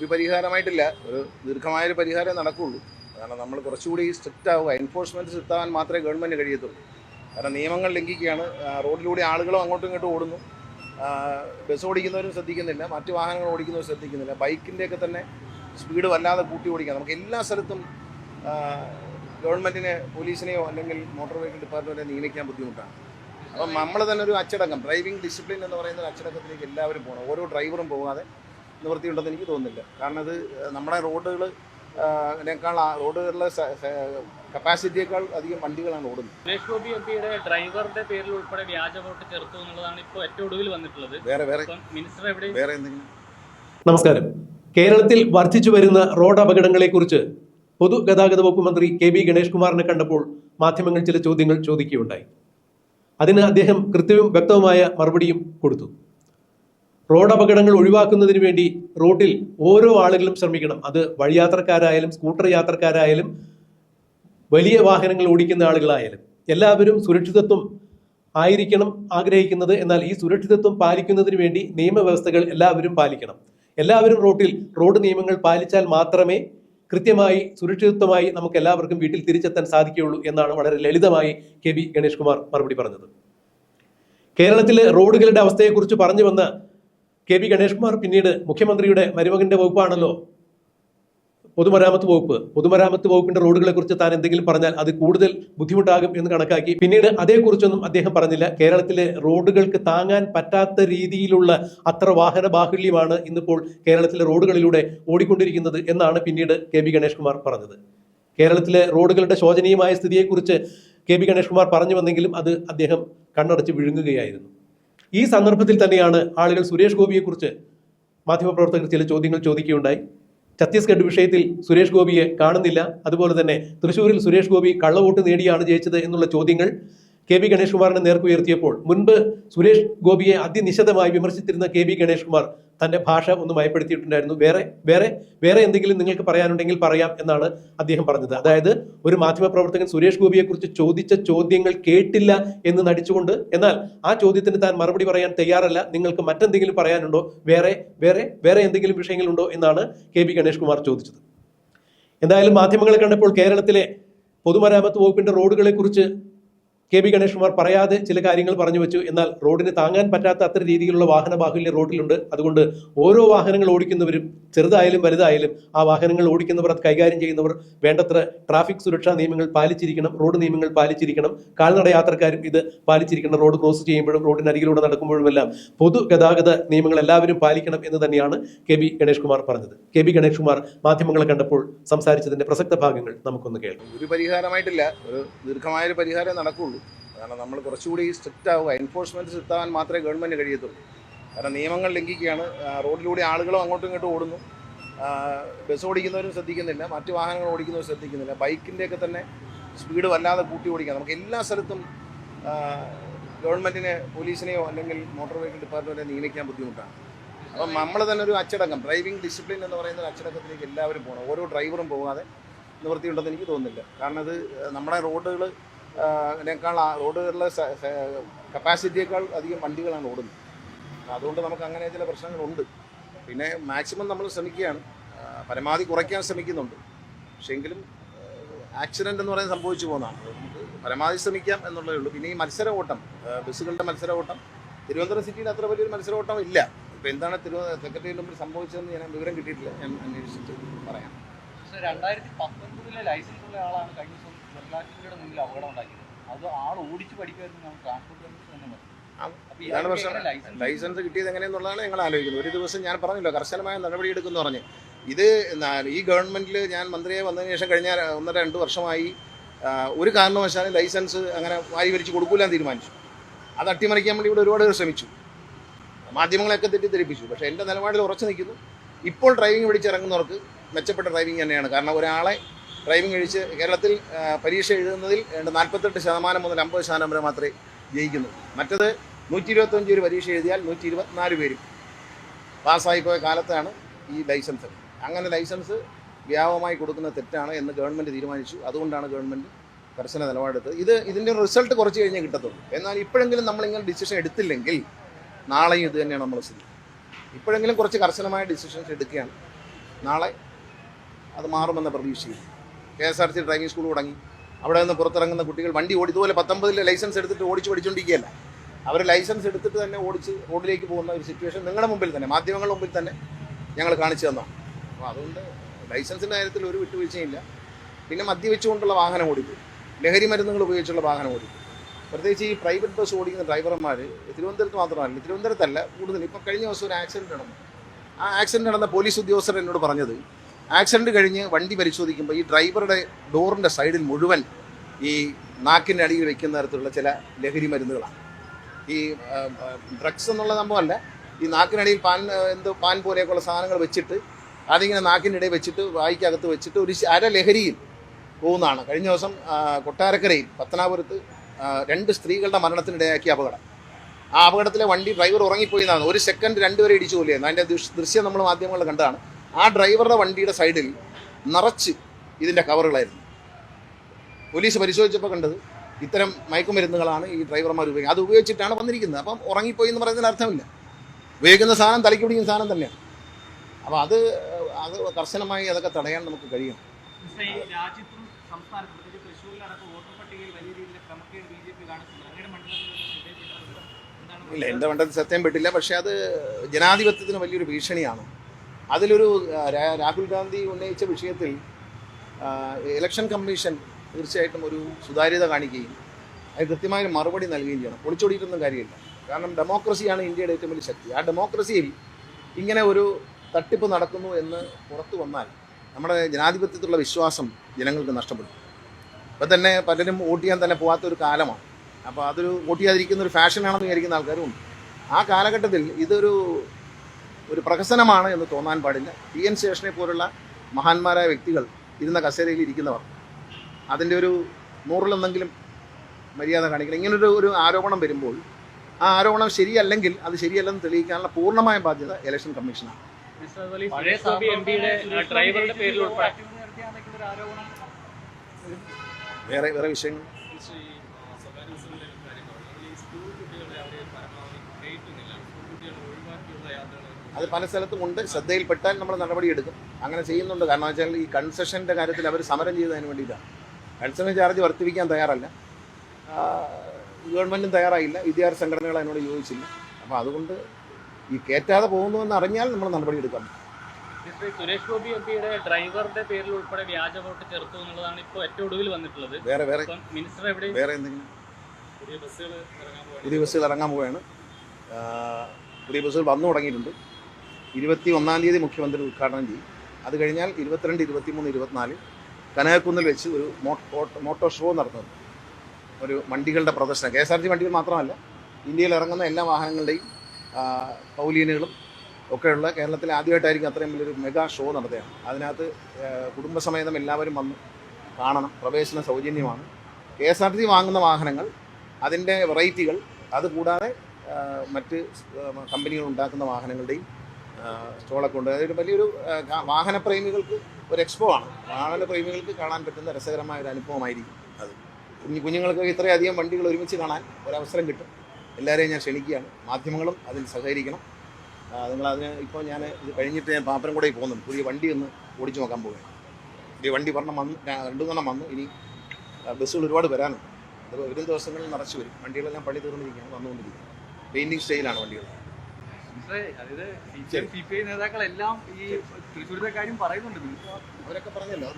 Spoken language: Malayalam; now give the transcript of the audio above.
ഒരു പരിഹാരമായിട്ടില്ല. ഒരു ദീർഘമായൊരു പരിഹാരമേ നടക്കുകയുള്ളൂ കാരണം നമ്മൾ കുറച്ചുകൂടി സ്ട്രിക്റ്റ് ആവുക. എൻഫോഴ്സ്മെന്റ് സ്ട്രിക്റ്റ് ആവാൻ മാത്രമേ ഗവൺമെന്റ് കഴിയത്തുള്ളൂ. കാരണം നിയമങ്ങൾ ലംഘിക്കുകയാണ്. റോഡിലൂടെ ആളുകളും അങ്ങോട്ടും ഇങ്ങോട്ടും ഓടുന്നു. ബസ് ഓടിക്കുന്നവരും ശ്രദ്ധിക്കുന്നില്ല. മറ്റു വാഹനങ്ങൾ ഓടിക്കുന്നവരും ശ്രദ്ധിക്കുന്നില്ല. ബൈക്കിന്റെയൊക്കെ തന്നെ സ്പീഡ് വല്ലാതെ കൂട്ടി ഓടിക്കുക നമുക്ക് എല്ലാ സ്ഥലത്തും ഗവൺമെന്റിനെ പോലീസിനെയോ അല്ലെങ്കിൽ മോട്ടോർ വെഹിക്കിൾ ഡിപ്പാർട്ട്മെന്റിനെ നിയമിക്കാൻ ബുദ്ധിമുട്ടാണ്. അപ്പം നമ്മൾ തന്നെ ഒരു അച്ചടക്കം ഡ്രൈവിംഗ് ഡിസിപ്ലിൻ എന്ന് പറയുന്ന ഒരു അച്ചടക്കത്തിലേക്ക് എല്ലാവരും പോകണം. ഓരോ ഡ്രൈവറും പോകാതെ നിവൃത്തിയുണ്ടെന്ന് എനിക്ക് തോന്നുന്നില്ല. കാരണം അത് നമ്മുടെ റോഡുകൾ അതിനേക്കാൾ ആ റോഡുകളിലെ കപ്പാസിറ്റിയേക്കാൾ അധികം വണ്ടികളാണ് ഓടുന്നത്. സുരേഷ് ഗോപി എം പിയുടെ ഡ്രൈവറുടെ പേരിൽ ഉൾപ്പെടെ വ്യാജ വോട്ട് ചേർത്തു എന്നുള്ളതാണ് ഇപ്പോൾ ഏറ്റവും ഒടുവിൽ വന്നിട്ടുള്ളത്. വേറെ വേറെ. മിനിസ്റ്റർ എവിടെ വേറെ എന്തെങ്കിലും? നമസ്കാരം. കേരളത്തിൽ വർദ്ധിച്ചു വരുന്ന റോഡ് അപകടങ്ങളെക്കുറിച്ച് പൊതുഗതാഗത വകുപ്പ് മന്ത്രി കെ ബി ഗണേഷ് കുമാറിനെ കണ്ടപ്പോൾ മാധ്യമങ്ങൾ ചില ചോദ്യങ്ങൾ ചോദിക്കുകയുണ്ടായി. അതിന് അദ്ദേഹം കൃത്യവും വ്യക്തവുമായ മറുപടിയും കൊടുത്തു. റോഡ് അപകടങ്ങൾ ഒഴിവാക്കുന്നതിന് വേണ്ടി റോഡിൽ ഓരോ ആളുകളും ശ്രമിക്കണം. അത് വഴിയാത്രക്കാരായാലും സ്കൂട്ടർ യാത്രക്കാരായാലും വലിയ വാഹനങ്ങൾ ഓടിക്കുന്ന ആളുകളായാലും. എല്ലാവരും സുരക്ഷിതത്വം ആയിരിക്കണം ആഗ്രഹിക്കുന്നത്. എന്നാൽ ഈ സുരക്ഷിതത്വം പാലിക്കുന്നതിന് വേണ്ടി നിയമവ്യവസ്ഥകൾ എല്ലാവരും പാലിക്കണം. എല്ലാവരും റോഡിൽ റോഡ് നിയമങ്ങൾ പാലിച്ചാൽ മാത്രമേ കൃത്യമായി സുരക്ഷിതത്വമായി നമുക്ക് എല്ലാവർക്കും വീട്ടിൽ തിരിച്ചെത്താൻ സാധിക്കുകയുള്ളൂ എന്നാണ് വളരെ ലളിതമായി കെ വി ഗണേഷ് കുമാർ മറുപടി പറഞ്ഞത്. കേരളത്തിലെ റോഡുകളുടെ അവസ്ഥയെക്കുറിച്ച് പറഞ്ഞു വന്ന കെ വി ഗണേഷ് കുമാർ പിന്നീട് മുഖ്യമന്ത്രിയുടെ മരുമകന്റെ വകുപ്പാണല്ലോ. പൊതുമരാമത്ത് വകുപ്പ്. പൊതുമരാമത്ത് വകുപ്പിന്റെ റോഡുകളെ കുറിച്ച് താൻ എന്തെങ്കിലും പറഞ്ഞാൽ അത് കൂടുതൽ ബുദ്ധിമുട്ടാകും എന്ന് കണക്കാക്കി. പിന്നീട് അതേക്കുറിച്ചൊന്നും അദ്ദേഹം പറഞ്ഞില്ല. കേരളത്തിലെ റോഡുകൾക്ക് താങ്ങാൻ പറ്റാത്ത രീതിയിലുള്ള അത്ര വാഹന ബാഹുല്യമാണ് ഇന്നിപ്പോൾ കേരളത്തിലെ റോഡുകളിലൂടെ ഓടിക്കൊണ്ടിരിക്കുന്നത് എന്നാണ് പിന്നീട് കെ ബി ഗണേഷ് കുമാർ പറഞ്ഞത്. കേരളത്തിലെ റോഡുകളുടെ ശോചനീയമായ സ്ഥിതിയെക്കുറിച്ച് കെ ബി ഗണേഷ് കുമാർ പറഞ്ഞു വന്നെങ്കിലും അത് അദ്ദേഹം കണ്ണടച്ച് വിഴുങ്ങുകയായിരുന്നു. ഈ സന്ദർഭത്തിൽ തന്നെയാണ് ആളുകൾ സുരേഷ് ഗോപിയെക്കുറിച്ച് മാധ്യമപ്രവർത്തകർ ചില ചോദ്യങ്ങൾ ചോദിക്കുകയുണ്ടായി. ഛത്തീസ്ഗഡ് വിഷയത്തിൽ സുരേഷ് ഗോപിയെ കാണുന്നില്ല. അതുപോലെ തന്നെ തൃശ്ശൂരിൽ സുരേഷ് ഗോപി കള്ളവോട്ട് നേടിയാണ് ജയിച്ചത് എന്നുള്ള ചോദ്യങ്ങൾ കെ ബി ഗണേഷ് കുമാറിനെ നേർക്കുയർത്തിയപ്പോൾ മുൻപ് സുരേഷ് ഗോപിയെ അതിനിശിതമായി വിമർശിച്ചിരുന്ന കെ ബി ഗണേഷ് കുമാർ തന്റെ ഭാഷ ഒന്ന് മയപ്പെടുത്തിയിട്ടുണ്ടായിരുന്നു വേറെ വേറെ വേറെ എന്തെങ്കിലും നിങ്ങൾക്ക് പറയാനുണ്ടെങ്കിൽ പറയാം എന്നാണ് അദ്ദേഹം പറഞ്ഞത്. അതായത് ഒരു മാധ്യമപ്രവർത്തകൻ സുരേഷ് ഗോപിയെക്കുറിച്ച് ചോദിച്ച ചോദ്യങ്ങൾ കേട്ടില്ല എന്ന് നടിച്ചുകൊണ്ട് എന്നാൽ ആ ചോദ്യത്തിന് താൻ മറുപടി പറയാൻ തയ്യാറല്ല. നിങ്ങൾക്ക് മറ്റെന്തെങ്കിലും പറയാനുണ്ടോ? വേറെ വേറെ വേറെ എന്തെങ്കിലും വിഷയങ്ങളുണ്ടോ? എന്നാണ് കെ ബി ഗണേഷ് കുമാർ ചോദിച്ചത്. എന്തായാലും മാധ്യമങ്ങളെ കണ്ടപ്പോൾ കേരളത്തിലെ പൊതുമരാമത്ത് വകുപ്പിന്റെ റോഡുകളെ കുറിച്ച് കെ ബി ഗണേഷ് കുമാർ പറയാതെ ചില കാര്യങ്ങൾ പറഞ്ഞു വെച്ചു. എന്നാൽ റോഡിന് താങ്ങാൻ പറ്റാത്ത അത്ര രീതിയിലുള്ള വാഹന ബാഹുല്യം റോഡിലുണ്ട്. അതുകൊണ്ട് ഓരോ വാഹനങ്ങൾ ഓടിക്കുന്നവരും ചെറുതായാലും വലുതായാലും ആ വാഹനങ്ങൾ ഓടിക്കുന്നവർ അത് കൈകാര്യം ചെയ്യുന്നവർ വേണ്ടത്ര ട്രാഫിക് സുരക്ഷാ നിയമങ്ങൾ പാലിച്ചിരിക്കണം റോഡ് നിയമങ്ങൾ പാലിച്ചിരിക്കണം. കാൽനട യാത്രക്കാരും ഇത് പാലിച്ചിരിക്കണം. റോഡ് ക്രോസ് ചെയ്യുമ്പോഴും റോഡിനരികിലൂടെ നടക്കുമ്പോഴുമെല്ലാം പൊതുഗതാഗത നിയമങ്ങൾ എല്ലാവരും പാലിക്കണം എന്ന് തന്നെയാണ് കെ ബി ഗണേഷ് കുമാർ പറഞ്ഞത്. കെ ബി ഗണേഷ് കുമാർ മാധ്യമങ്ങളെ കണ്ടപ്പോൾ സംസാരിച്ചതിന്റെ പ്രസക്ത ഭാഗങ്ങൾ നമുക്കൊന്ന് കേൾക്കാം. ഒരു പരിഹാരമായിട്ടില്ല. ഒരു ദീർഘമായ ഒരു പരിഹാരം നടക്കുകയുള്ളൂ കാരണം നമ്മൾ കുറച്ചുകൂടി സ്ട്രിക്റ്റ് ആവുക. എൻഫോഴ്സ്മെന്റ് സ്ട്രിക്റ്റ് മാത്രമേ ഗവൺമെന്റ് കഴിയത്തുള്ളൂ. കാരണം നിയമങ്ങൾ ലംഘിക്കുകയാണ്. റോഡിലൂടെ ആളുകളും അങ്ങോട്ടും ഇങ്ങോട്ടും ഓടുന്നു. ബസ് ഓടിക്കുന്നവരും ശ്രദ്ധിക്കുന്നില്ല. മറ്റു വാഹനങ്ങൾ ഓടിക്കുന്നവരും ശ്രദ്ധിക്കുന്നില്ല. ബൈക്കിന്റെയൊക്കെ തന്നെ സ്പീഡ് വല്ലാതെ കൂട്ടി ഓടിക്കുക നമുക്ക് എല്ലാ സ്ഥലത്തും ഗവൺമെന്റിനെ പോലീസിനെയോ അല്ലെങ്കിൽ മോട്ടോർ വെഹിക്കിൾ ഡിപ്പാർട്ട്മെന്റിനെ നിയമിക്കാൻ ബുദ്ധിമുട്ടാണ്. അപ്പം നമ്മൾ തന്നെ ഒരു അച്ചടക്കം ഡ്രൈവിംഗ് ഡിസിപ്ലിൻ എന്ന് പറയുന്ന അച്ചടക്കത്തിലേക്ക് എല്ലാവരും പോകണം. ഓരോ ഡ്രൈവറും പോകാതെ നിവൃത്തിയുണ്ടെന്ന് എനിക്ക് തോന്നുന്നില്ല. കാരണം അത് നമ്മുടെ റോഡുകൾ അതിനേക്കാൾ ആ റോഡുകളിലെ കപ്പാസിറ്റിയേക്കാൾ അധികം വണ്ടികളാണ് ഓടുന്നത്. അതുകൊണ്ട് നമുക്ക് അങ്ങനെ ചില പ്രശ്നങ്ങളുണ്ട്. പിന്നെ മാക്സിമം നമ്മൾ ശ്രമിക്കുകയാണ്. പരമാവധി കുറയ്ക്കാൻ ശ്രമിക്കുന്നുണ്ട്. പക്ഷേ എങ്കിലും ആക്സിഡന്റ് എന്ന് പറയുന്നത് സംഭവിച്ചു പോകുന്നതാണ്. നമുക്ക് പരമാവധി ശ്രമിക്കാം എന്നുള്ളതേ ഉള്ളൂ. പിന്നെ ഈ മത്സര ഓട്ടം ബസ്സുകളുടെ മത്സര ഓട്ടം തിരുവനന്തപുരം സിറ്റിയിൽ അത്ര വലിയൊരു മത്സര ഓട്ടം ഇല്ല. ഇപ്പോൾ എന്താണ് തിരുവനന്തപുരം സെക്രട്ടറിയുടെ മുമ്പിൽ സംഭവിച്ചതെന്ന് ഞാൻ വിവരം കിട്ടിയിട്ടില്ല. ഞാൻ അന്വേഷിച്ചിട്ട് പറയാം. രണ്ടായിരത്തി പത്തൊൻപതിലെ ലൈസൻസ് ഉള്ള ആളാണ് കഴിഞ്ഞ വെള്ളാറ്റിന്റെ മുന്നിൽ അപകടം ഉണ്ടാക്കിയത്. അത് ആൾ ഓടിച്ച് പഠിക്കുമായിരുന്നു നമുക്ക് ട്രാൻസ്പോർട്ട് തന്നെ ആ, ഇതാണ് പ്രശ്നം. ലൈസൻസ് കിട്ടിയത് എങ്ങനെയെന്നുള്ളതാണ് ഞങ്ങൾ ആലോചിക്കുന്നത്. ഒരു ദിവസം ഞാൻ പറഞ്ഞല്ലോ കർശനമായ നടപടി എടുക്കുമെന്ന് പറഞ്ഞ്. ഇത് ഈ ഗവൺമെന്റിൽ ഞാൻ മന്ത്രിയെ വന്നതിന് ശേഷം കഴിഞ്ഞ ഒന്നര രണ്ട് വർഷമായി ഒരു കാരണവശാലും ലൈസൻസ് അങ്ങനെ വാരി വരിച്ച് കൊടുക്കൂല തീരുമാനിച്ചു. അത് അട്ടിമറിക്കാൻ വേണ്ടി ഇവിടെ ഒരുപാട് പേർ ശ്രമിച്ചു. മാധ്യമങ്ങളെയൊക്കെ തെറ്റിദ്ധരിപ്പിച്ചു. പക്ഷേ എന്റെ നിലപാടിൽ ഉറച്ചു നിൽക്കുന്നു. ഇപ്പോൾ ഡ്രൈവിംഗ് പഠിച്ചിറങ്ങുന്നവർക്ക് മെച്ചപ്പെട്ട ഡ്രൈവിംഗ് തന്നെയാണ്. കാരണം ഒരാളെ ഡ്രൈവിംഗ് കഴിച്ച് കേരളത്തിൽ പരീക്ഷ എഴുതുന്നതിൽ നാൽപ്പത്തെട്ട് ശതമാനം മുതൽ അമ്പത് ശതമാനം വരെ മാത്രമേ ജയിക്കുന്നു മറ്റത് നൂറ്റി ഇരുപത്തഞ്ച് ഒരു പരീക്ഷ എഴുതിയാൽ നൂറ്റി ഇരുപത്തിനാല് പേരും പാസ്സായി പോയ കാലത്താണ് ഈ ലൈസൻസ്. അങ്ങനെ ലൈസൻസ് വ്യാപകമായി കൊടുക്കുന്ന തെറ്റാണ് എന്ന് ഗവൺമെന്റ് തീരുമാനിച്ചു. അതുകൊണ്ടാണ് ഗവൺമെന്റ് കർശന നിലപാടെടുത്തത്. ഇത് ഇതിന്റെ റിസൾട്ട് കുറച്ച് കഴിഞ്ഞേ കിട്ടത്തുള്ളൂ. എന്നാൽ ഇപ്പോഴെങ്കിലും നമ്മളിങ്ങനെ ഡിസിഷൻ എടുത്തില്ലെങ്കിൽ നാളെയും ഇത് തന്നെയാണ് നമ്മൾ സ്ഥിതി. ഇപ്പോഴെങ്കിലും കുറച്ച് കർശനമായ ഡിസിഷൻസ് എടുക്കുകയാണ്. നാളെ അത് മാറുമെന്ന പ്രതീക്ഷയിൽ K S R C driving school തുടങ്ങി. അവിടെ നിന്ന് പുറത്തിറങ്ങുന്ന കുട്ടികൾ വണ്ടി ഓടി ഇതുപോലെ പത്തൊമ്പതിൽ ലൈസൻസ് എടുത്തിട്ട് ഓടിച്ച് പഠിച്ചുകൊണ്ടിരിക്കുകയല്ല അവർ ലൈസൻസ് എടുത്തിട്ട് തന്നെ ഓടിച്ച് റോഡിലേക്ക് പോകുന്ന ഒരു സിറ്റുവേഷൻ നിങ്ങളുടെ മുമ്പിൽ തന്നെ മാധ്യമങ്ങളുടെ മുമ്പിൽ തന്നെ ഞങ്ങൾ കാണിച്ചു തന്നതാണ്. അപ്പോൾ അതുകൊണ്ട് ലൈസൻസിന്റെ കാര്യത്തിൽ ഒരു വിട്ടുവീഴ്ചയില്ല. പിന്നെ മദ്യവെച്ചുകൊണ്ടുള്ള വാഹനം ഓടിക്കും ലഹരി മരുന്നുകൾ ഉപയോഗിച്ചുള്ള വാഹനം ഓടിക്കും പ്രത്യേകിച്ച് ഈ പ്രൈവറ്റ് ബസ് ഓടിക്കുന്ന ഡ്രൈവർമാർ തിരുവനന്തപുരത്ത് മാത്രമല്ല തിരുവനന്തപുരത്തല്ല കൂടുതൽ. ഇപ്പം കഴിഞ്ഞ ദിവസം ഒരു ആക്സിഡന്റ് നടന്നു. ആ ആക്സിഡന്റ് നടന്ന പോലീസ് ഉദ്യോഗസ്ഥർ എന്നോട് പറഞ്ഞത് ആക്സിഡന്റ് കഴിഞ്ഞ് വണ്ടി പരിശോധിക്കുമ്പോൾ ഈ ഡ്രൈവറുടെ ഡോറിന്റെ സൈഡിൽ മുഴുവൻ ഈ നാക്കിന്റെ അടിയിൽ വെക്കുന്ന തരത്തിലുള്ള ചില ലഹരി മരുന്നുകളാണ്. ഈ ഡ്രഗ്സ് എന്നുള്ള സംഭവമല്ല. ഈ നാക്കിനടിയിൽ പാൻ എന്ത് പാൻ പോലെയൊക്കെയുള്ള സാധനങ്ങൾ വെച്ചിട്ട് അതിങ്ങനെ നാക്കിന്റെ ഇടയിൽ വെച്ചിട്ട് വായിക്കകത്ത് വെച്ചിട്ട് ഒരു അര ലഹരിയിൽ പോകുന്നതാണ്. കഴിഞ്ഞ ദിവസം കൊട്ടാരക്കരയിൽ പത്തനാപുരത്ത് രണ്ട് സ്ത്രീകളുടെ മരണത്തിനിടയാക്കിയ അപകടം. ആ അപകടത്തിലെ വണ്ടി ഡ്രൈവർ ഉറങ്ങിപ്പോയി എന്നാണ്. ഒരു സെക്കൻഡ് രണ്ടുപേരെ ഇടിച്ചു കൊല്ലിയായിരുന്നു അതിന്റെ ദൃശ്യം നമ്മൾ മാധ്യമങ്ങളിൽ കണ്ടതാണ്. ആ ഡ്രൈവറുടെ വണ്ടിയുടെ സൈഡിൽ നിറച്ച് ഇതിന്റെ കവറുകളായിരുന്നു. പോലീസ് പരിശോധിച്ചപ്പോൾ കണ്ടത് ഇത്തരം മയക്കുമരുന്നുകളാണ് ഈ ഡ്രൈവർമാർ ഉപയോഗിക്കുന്നത് അത് ഉപയോഗിച്ചിട്ടാണ് വന്നിരിക്കുന്നത്. അപ്പം ഉറങ്ങിപ്പോയി എന്ന് പറയുന്നതിന് അർത്ഥമില്ല. ഉപയോഗിക്കുന്ന സാധനം തലയ്ക്ക് പിടിക്കുന്ന സാധനം തന്നെയാണ്. അപ്പോൾ അത് അത് കർശനമായി അതൊക്കെ തടയാൻ നമുക്ക് കഴിയും മിസ്റ്റർ, ഈ രാജ്യത്തും സംസ്ഥാനത്തും പ്രത്യേകിച്ച് തൃശ്ശൂരിലടക്കം വോട്ടർ പട്ടികയിൽ വലിയ രീതിയിൽ ക്രമക്കേട് ബി ജെ പി കാണിച്ചിട്ടുണ്ട്. അങ്ങയുടെ മണ്ഡലത്തിൽ ശ്രദ്ധയിൽപ്പെട്ടത് ഇല്ല എന്റെ മണ്ഡലത്തിൽ സത്യം പെട്ടില്ല. പക്ഷേ അത് ജനാധിപത്യത്തിന് വലിയൊരു ഭീഷണിയാണ്. അതിലൊരു രാഹുൽ ഗാന്ധി ഉന്നയിച്ച വിഷയത്തിൽ ഇലക്ഷൻ കമ്മീഷൻ തീർച്ചയായിട്ടും ഒരു സുതാര്യത കാണിക്കുകയും അത് കൃത്യമായ മറുപടി നൽകുകയും ചെയ്യണം. പൊളിച്ചൊടിയിട്ടൊന്നും കാര്യമില്ല. കാരണം ഡെമോക്രസിയാണ് ഇന്ത്യയുടെ ഏറ്റവും വലിയ ശക്തി. ആ ഡെമോക്രസിയിൽ ഇങ്ങനെ ഒരു തട്ടിപ്പ് നടക്കുന്നു എന്ന് പുറത്തു വന്നാൽ നമ്മുടെ ജനാധിപത്യത്തിലുള്ള വിശ്വാസം ജനങ്ങൾക്ക് നഷ്ടപ്പെടും. ഇപ്പം തന്നെ പലരും വോട്ട് ചെയ്യാൻ തന്നെ പോകാത്ത ഒരു കാലമാണ്. അപ്പോൾ അതൊരു വോട്ട് ചെയ്യാതിരിക്കുന്ന ഒരു ഫാഷനാണെന്ന് വിചാരിക്കുന്ന ആൾക്കാരും ഉണ്ട്. ആ കാലഘട്ടത്തിൽ ഇതൊരു ഒരു പ്രഹസനമാണ് എന്ന് തോന്നാൻ പാടില്ല. ടി എൻ ശേഷനെ പോലുള്ള മഹാന്മാരായ വ്യക്തികൾ ഇരുന്ന കസേരയിൽ ഇരിക്കുന്നവർ അതിന്റെ ഒരു നൂറിലൊന്നെങ്കിലും മര്യാദ കാണിക്കണം. ഇങ്ങനൊരു ഒരു ആരോപണം വരുമ്പോൾ ആ ആരോപണം ശരിയല്ലെങ്കിൽ അത് ശരിയല്ലെന്ന് തെളിയിക്കാനുള്ള പൂർണമായ ബാധ്യത ഇലക്ഷൻ കമ്മീഷനാണ് വേറെ വേറെ ഈ പഴയ സുരേഷ് ഗോപി എം പിയുടെ ഡ്രൈവറുടെ പേരിൽ ഉൾപ്പെടെ അഴിമതി നടത്തിയാണെന്നൊക്കെ ഒരു ആരോപണം വേറെ വേറെ വിഷയങ്ങൾ അത് പല സ്ഥലത്തും ഉണ്ട്. ശ്രദ്ധയിൽപ്പെട്ടാൽ നമ്മൾ നടപടിയെടുക്കും അങ്ങനെ ചെയ്യുന്നുണ്ട്. കാരണം വെച്ചാൽ ഈ കൺസെഷന്റെ കാര്യത്തിൽ അവർ സമരം ചെയ്തതിന് വേണ്ടിയിട്ടാണ്. കൺസെഷൻ ചാർജ് വർദ്ധിപ്പിക്കാൻ തയ്യാറല്ല. ഗവൺമെന്റും തയ്യാറായില്ല. വിദ്യാർത്ഥി സംഘടനകൾ അതിനോട് യോജിച്ചില്ല. അപ്പോൾ അതുകൊണ്ട് ഈ കയറ്റാതെ പോകുന്നുവെന്ന് അറിഞ്ഞാൽ നമ്മൾ നടപടിയെടുക്കാം സുരേഷ് ഗോപി എം പിയുടെ ഡ്രൈവറുടെ പേരിൽ ഉൾപ്പെടെ വ്യാജ വോട്ട് ചേർത്തു എന്നുള്ളതാണ് ഇപ്പോൾ ഏറ്റവും ഒടുവിൽ വന്നിട്ടുള്ളത്. വേറെ വേറെ. മിനിസ്റ്റർ എവിടെ വേറെ എന്തെങ്കിലും? പുതിയ ബസ്സുകൾ ഇറങ്ങാൻ പോവുകയാണ്. പുതിയ ബസ്സുകൾ വന്നു തുടങ്ങിയിട്ടുണ്ട്. ഇരുപത്തി ഒന്നാം തീയതി മുഖ്യമന്ത്രി ഉദ്ഘാടനം ചെയ്യും. അത് കഴിഞ്ഞാൽ ഇരുപത്തിരണ്ട് ഇരുപത്തിമൂന്ന് ഇരുപത്തിനാല് കനകക്കുന്നിൽ വെച്ച് ഒരു മോട്ടോ ഷോ നടത്തുന്നത് ഒരു വണ്ടികളുടെ പ്രദർശനം. കെ എസ് ആർ വണ്ടികൾ മാത്രമല്ല ഇന്ത്യയിൽ ഇറങ്ങുന്ന എല്ലാ വാഹനങ്ങളുടെയും പൗലീനുകളും ഒക്കെയുള്ള കേരളത്തിൽ ആദ്യമായിട്ടായിരിക്കും അത്രയും വലിയൊരു മെഗാ ഷോ നടത്തുകയാണ്. അതിനകത്ത് കുടുംബസമേതം എല്ലാവരും വന്ന് കാണണം. പ്രവേശന സൗജന്യമാണ്. കെ എസ് ആർ ടി വാങ്ങുന്ന വാഹനങ്ങൾ അതിന്റെ വെറൈറ്റികൾ അതുകൂടാതെ മറ്റ് കമ്പനികൾ ഉണ്ടാക്കുന്ന വാഹനങ്ങളുടെയും സ്റ്റോളൊക്കെ ഉണ്ട്. അതൊരു വലിയൊരു വാഹന പ്രേമികൾക്ക് വാഹനപ്രേമികൾക്ക് ഒരു എക്സ്പോ ആണ്. വാഹനപ്രേമികൾക്ക് കാണാൻ പറ്റുന്ന രസകരമായ ഒരു അനുഭവമായിരിക്കും അത്. കുഞ്ഞു കുഞ്ഞുങ്ങൾക്ക് ഇത്രയധികം വണ്ടികൾ ഒരുമിച്ച് കാണാൻ ഒരവസരം കിട്ടും. എല്ലാവരെയും ഞാൻ ക്ഷണിക്കുകയാണ്. മാധ്യമങ്ങളും അതിൽ സഹകരിക്കണം. നിങ്ങളതിന് ഇപ്പോൾ ഞാൻ ഇത് കഴിഞ്ഞിട്ട് ഞാൻ പാപ്പനംകൂടയിൽ പോകുന്നുണ്ട്. പുതിയ വണ്ടി ഒന്ന് ഓടിച്ചു നോക്കാൻ പോവുകയാണ്. പുതിയ വണ്ടി പറഞ്ഞ വന്ന് രണ്ടു മൂന്നെണ്ണം വന്നു. ഇനി ബസ്സുകൾ ഒരുപാട് വരാനുണ്ട്. അത് വരും ദിവസങ്ങളിൽ നിറച്ച് വരും. വണ്ടികളെല്ലാം പള്ളി തീർന്നിരിക്കുകയാണ് വന്നുകൊണ്ടിരിക്കുന്നത് പെയിന്റിങ് സ്റ്റൈലാണ് വണ്ടികൾ. മിസ്റ്ററെ, അതായത് സി പി ഐ നേതാക്കളെല്ലാം ഈ തൃശ്ശൂരിലെ കാര്യം പറയുന്നുണ്ട്. അവരൊക്കെ പറഞ്ഞല്ലോ